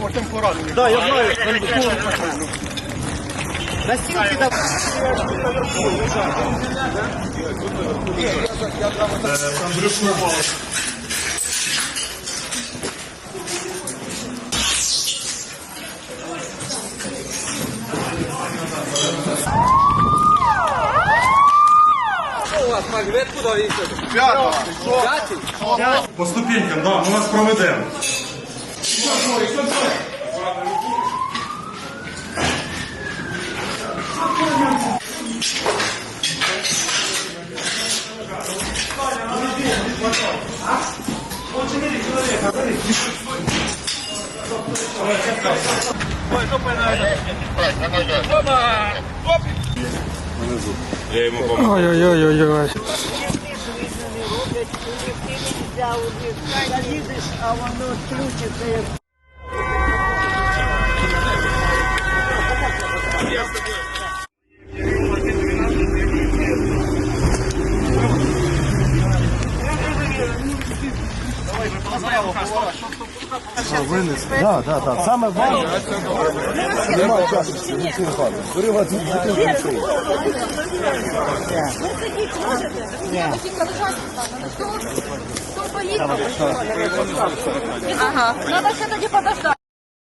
потім порадити. Так, я знаю, на стінці да. Андрюш Мовалик. По ступенькам, да, ми вас проведемо. 哎呦呦呦呦！нельзя убежать, видишь, а оно крутится. Винести. Так, так, так. Саме Нема часу всі хати. Бери вас дітей нічого. Ага. Надо ще тоді подождати.